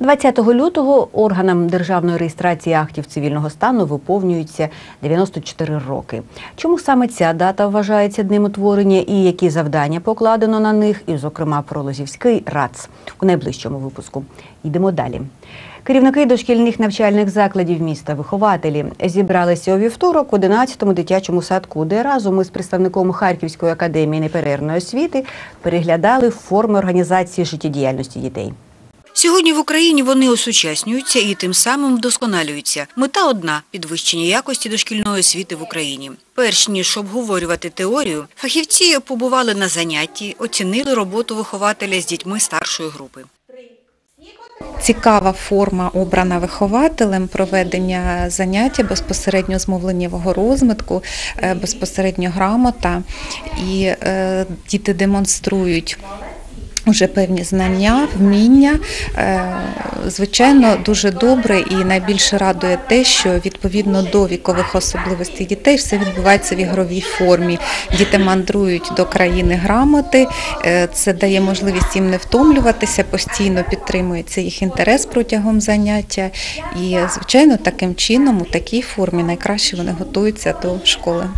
20 лютого органам державної реєстрації актів цивільного стану виповнюється 94 роки. Чому саме ця дата вважається днем утворення і які завдання покладено на них, і, зокрема, про Лозівський РАЦ у найближчому випуску. Йдемо далі. Керівники дошкільних навчальних закладів міста, вихователі зібралися у вівторок у 11-му дитячому садку, де разом із представником Харківської академії неперервної освіти переглядали форми організації життєдіяльності дітей. Сьогодні в Україні вони осучаснюються і тим самим вдосконалюються. Мета одна підвищення якості дошкільної освіти в Україні. Перш ніж обговорювати теорію, фахівці побували на занятті, оцінили роботу вихователя з дітьми старшої групи. Цікава форма обрана вихователем проведення заняття безпосередньо з мовленнєвого розвитку, е, безпосередньо грамота, і е, діти демонструють. Уже певні знання, вміння. Е, Звичайно, дуже добре і найбільше радує те, що відповідно до вікових особливостей дітей все відбувається в ігровій формі. Діти мандрують до країни грамоти. Е, Це дає можливість їм не втомлюватися, постійно підтримується їх інтерес протягом заняття. І, звичайно, таким чином, у такій формі найкраще вони готуються до школи.